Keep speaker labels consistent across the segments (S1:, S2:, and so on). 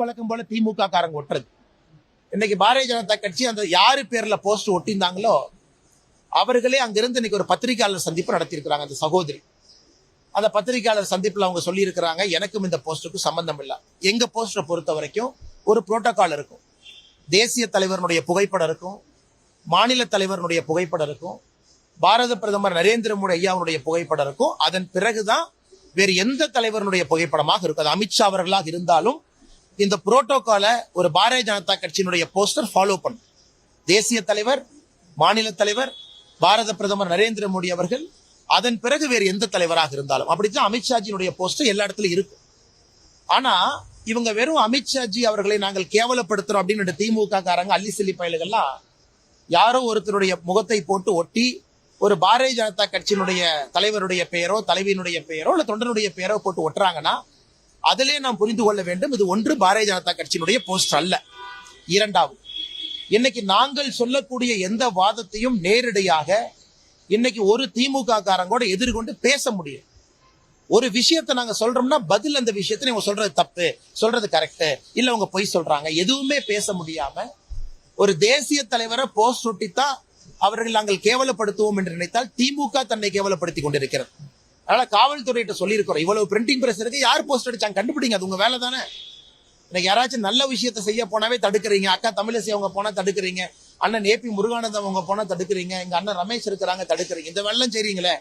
S1: வழக்கம் போல திமுக காரங்க ஒட்டுறது. இன்னைக்கு பாரதிய ஜனதா கட்சி அந்த யாரு பேர்ல போஸ்ட் ஒட்டியிருந்தாங்களோ அவர்களே அங்கிருந்து இன்னைக்கு ஒரு பத்திரிகையாளர் சந்திப்பு நடத்தியிருக்கிறாங்க அந்த சகோதரி. அந்த பத்திரிகையாளர் சந்திப்புல அவங்க சொல்லியிருக்கிறாங்க எனக்கும் இந்த போஸ்ட்டுக்கும் சம்பந்தம் இல்லை. எங்க போஸ்டரை பொறுத்த வரைக்கும் ஒரு புரோட்டோக்கால் இருக்கும். தேசிய தலைவருடைய புகைப்படம் இருக்கும் மாநில தலைவருடைய புகைப்படம் இருக்கும் பாரத பிரதமர் நரேந்திர மோடி ஐயாவுடைய புகைப்படம் இருக்கும். அதன் பிறகுதான் வேறு எந்த தலைவருடைய புகைப்படமாக இருக்கும். அது அமித்ஷா அவர்களாக இருந்தாலும் இந்த புரோட்டோகாலை ஒரு பாரதிய ஜனதா கட்சியினுடைய போஸ்டர் ஃபாலோ பண்ணும். தேசிய தலைவர் மாநில தலைவர் பாரத பிரதமர் நரேந்திர மோடி அவர்கள் அதன் பிறகு வேறு எந்த தலைவராக இருந்தாலும். அப்படித்தான் அமித்ஷாஜியினுடைய போஸ்டர் எல்லா இடத்துலயும் இருக்கும். ஆனா இவங்க வெறும் அமித்ஷாஜி அவர்களை நாங்கள் கேவலப்படுத்துறோம் அப்படின்னு திமுக காரங்க அள்ளி செல்லி பயல்கள்லாம் யாரோ ஒருத்தருடைய முகத்தை போட்டு ஒட்டி ஒரு பாரதிய ஜனதா கட்சியினுடைய தலைவருடைய பெயரோ தலைவியினுடைய பெயரோ இல்ல தொண்டனுடைய பெயரோ போட்டு ஒட்டுறாங்கன்னா அதிலே நாம் புரிந்து கொள்ள வேண்டும் இது ஒன்று பாரதிய ஜனதா கட்சியினுடைய போஸ்ட் அல்ல. இரண்டாவது இன்னைக்கு நாங்கள் சொல்லக்கூடிய எந்த வாதத்தையும் நேரடியாக இன்னைக்கு ஒரு திமுக காரங்கூட எதிர்கொண்டு பேச முடியும் ஒரு விஷயத்தை நாங்க சொல்றோம்னா பதில் அந்த விஷயத்த நீங்க சொல்றது தப்பு சொல்றது கரெக்ட் இல்ல உங்க பொய் சொல்றாங்க. எதுவுமே பேச முடியாம ஒரு தேசிய தலைவரை போஸ்ட் ஒட்டித்தான் அவர்கள் நாங்கள் கேவலப்படுத்துவோம் என்று நினைத்தால் திமுக தன்னை கேவலப்படுத்தி கொண்டிருக்கிறது. அதனால காவல்துறையிட்ட சொல்லியிருக்கிறோம். இவ்வளவு பிரிண்டிங் பிரஸ் இருக்கு. யார் போஸ்ட் அடிச்சாங்க? கண்டுபிடிங்க. அது உங்க வேலை தானே. இன்னைக்கு யாராச்சும் நல்ல விஷயத்த செய்ய போனாவே தடுக்கிறீங்க. அக்கா தமிழிசை அவங்க போனா தடுக்கிறீங்க. அண்ணன் ஏபி முருகானந்தம் அவங்க போனா தடுக்கிறீங்க. எங்க அண்ணன் ரமேஷ் இருக்கிறாங்க தடுக்கிறீங்க. இந்த வெள்ளம் செய்றீங்களே.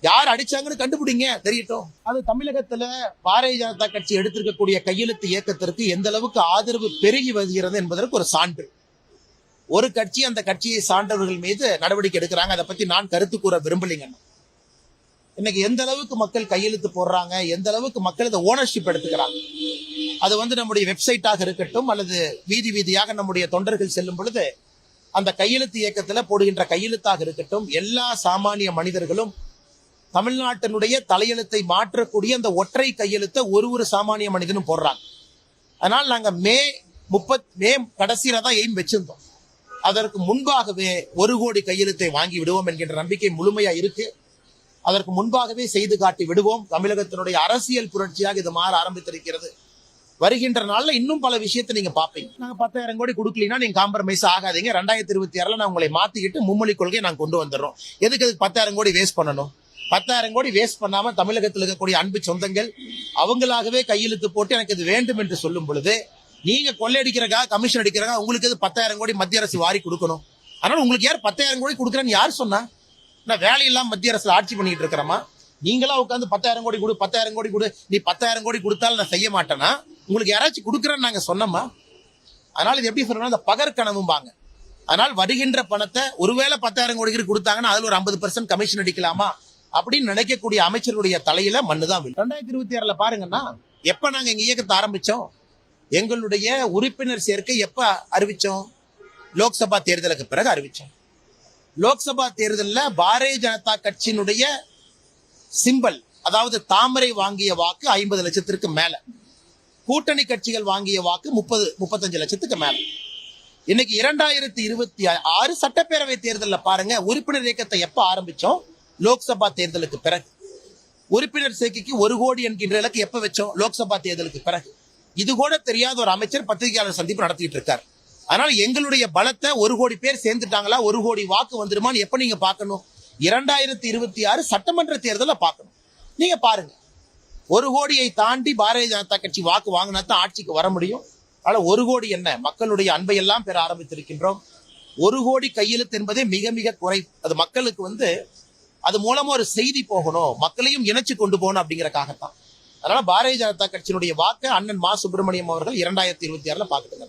S1: யார் அடிச்சாங்கன்னு கண்டுபிடிங்க. தெரியட்டும். அது தமிழகத்துல பாரதிய ஜனதா கட்சி எடுத்திருக்கக்கூடிய கையெழுத்து இயக்கத்திற்கு எந்த அளவுக்கு ஆதரவு பெருகி வருகிறது என்பதற்கு ஒரு சான்று. ஒரு கட்சி அந்த கட்சியை சார்ந்தவர்கள் மீது நடவடிக்கை எடுக்கிறாங்க. அதை பத்தி நான் கருத்து கூற விரும்பலைங்கண்ணா இன்னைக்கு எந்த அளவுக்கு மக்கள் கையெழுத்து போடுறாங்க எந்த அளவுக்கு மக்கள் இதை ஓனர்ஷிப் எடுத்துக்கிறாங்க? அது வந்து நம்முடைய வெப்சைட்டாக இருக்கட்டும் அல்லது வீதி வீதியாக நம்முடைய தொண்டர்கள் செல்லும் பொழுது அந்த கையெழுத்து இயக்கத்துல போடுகின்ற கையெழுத்தாக இருக்கட்டும் எல்லா சாமானிய மனிதர்களும் தமிழ்நாட்டினுடைய தலையெழுத்தை மாற்றக்கூடிய அந்த ஒற்றை கையெழுத்தை ஒரு ஒரு சாமானிய மனிதனும் போடுறாங்க. அதனால் நாங்க மே முப்பத் மே கடைசியில தான் எய்ம் வச்சிருந்தோம். அதற்கு முன்பாகவே ஒரு கோடி கையெழுத்தை வாங்கி விடுவோம் என்கின்ற நம்பிக்கை முழுமையா இருக்கு. அதற்கு முன்பாகவே செய்து காட்டி விடுவோம். தமிழகத்தினுடைய அரசியல் புரட்சியாக இது மாற ஆரம்பித்திருக்கிறது. வருகின்ற நாள்ல இன்னும் பல விஷயத்தை நீங்க பாப்பீங்க நாங்க பத்தாயிரம் கோடி கொடுக்கலனா நீங்க காம்ப்ரமைஸ் ஆகாதீங்க. ரெண்டாயிரத்தி இருபத்தி ஆறுல நான் உங்களை மாத்திக்கிட்டு மும்மொழி கொள்கையை நான் கொண்டு வந்துடுறோம். எதுக்கு அதுக்கு பத்தாயிரம் கோடி வேஸ்ட் பண்ணணும்? பத்தாயிரம் கோடி வேஸ்ட் பண்ணாம தமிழகத்தில் இருக்கக்கூடிய அன்பு சொந்தங்கள் அவங்களாகவே கையெழுத்து போட்டு எனக்கு இது வேண்டும் என்று சொல்லும் பொழுது நீங்க கொள்ளையடிக்கிறக்கா கமிஷன் அடிக்கிறக்கா உங்களுக்கு பத்தாயிரம் கோடி மத்திய அரசு வாரி கொடுக்கணும்? அதனால உங்களுக்கு யார் பத்தாயிரம் கோடி கொடுக்குறேன்னு யார் சொன்னா? நான் வேலையெல்லாம் மத்திய அரசு ஆட்சி பண்ணிட்டு இருக்கிறோமா நீங்களா உட்காந்து பத்தாயிரம் கோடி கொடு பத்தாயிரம் கோடி கொடு. நீ பத்தாயிரம் கோடி கொடுத்தாலும் நான் செய்ய மாட்டேனா? உங்களுக்கு யாராச்சும் கொடுக்குறேன்னு நாங்கள் சொன்னோமா? அதனால இது எப்படி சொல்றோம்னா இந்த பகற்கனவும்பாங்க அதனால் வருகின்ற பணத்தை ஒருவேளை பத்தாயிரம் கோடிக்கு கொடுத்தாங்கன்னா அதில் ஒரு ஐம்பது பர்சன்ட் கமிஷன் அடிக்கலாமா? அப்படின்னு நினைக்கக்கூடிய அமைச்சருடைய தலையில மண்ணு தான் விழும். ரெண்டாயிரத்தி இருபத்தி ஆறுல பாருங்கன்னா எப்ப நாங்க எங்க இயக்கத்தை ஆரம்பிச்சோம்? எங்களுடைய உறுப்பினர் சேர்க்கை எப்ப அறிவிச்சோம்? லோக்சபா தேர்தலுக்கு பிறகு அறிவிச்சோம். லோக்சபா தேர்தலில் பாரதிய ஜனதா கட்சியினுடைய சிம்பல் அதாவது தாமரை வாங்கிய வாக்கு ஐம்பது லட்சத்திற்கு மேல. கூட்டணி கட்சிகள் வாங்கிய வாக்கு முப்பது முப்பத்தஞ்சு லட்சத்துக்கு மேல. இன்னைக்கு இரண்டாயிரத்தி இருபத்தி ஆறு சட்டப்பேரவை தேர்தலில் பாருங்க உறுப்பினர் இயக்கத்தை எப்ப ஆரம்பிச்சோம்? லோக்சபா தேர்தலுக்கு பிறகு. உறுப்பினர் சேர்க்கைக்கு ஒரு கோடி என்கின்ற இலக்கு எப்ப வச்சோம்? லோக்சபா தேர்தலுக்கு பிறகு. இது கூட தெரியாத ஒரு அமைச்சர் பத்திரிகையாளர் சந்திப்பு நடத்திட்டு இருக்காரு. அதனால எங்களுடைய பலத்தை ஒரு கோடி பேர் சேர்ந்துட்டாங்களா ஒரு கோடி வாக்கு வந்துருமான்னு எப்ப நீங்க பார்க்கணும்? இரண்டாயிரத்தி இருபத்தி ஆறு சட்டமன்ற தேர்தலில் பார்க்கணும். நீங்க பாருங்க. ஒரு கோடியை தாண்டி பாரதிய ஜனதா கட்சி வாக்கு வாங்கினா தான் ஆட்சிக்கு வர முடியும். ஆனா ஒரு கோடி என்ன? மக்களுடைய அன்பை எல்லாம் பெற ஆரம்பித்திருக்கின்றோம். ஒரு கோடி கையெழுத்து என்பதே மிக மிக குறை அது மக்களுக்கு வந்து அது மூலமா ஒரு செய்தி போகணும். மக்களையும் இணைச்சு கொண்டு போகணும் அப்படிங்கறக்காகத்தான். அதனால பாரதிய ஜனதா கட்சியினுடைய வாக்கை அண்ணன் மா சுப்பிரமணியம் அவர்கள் இரண்டாயிரத்தி இருபத்தி ஆறுல பாக்கட்டுங்க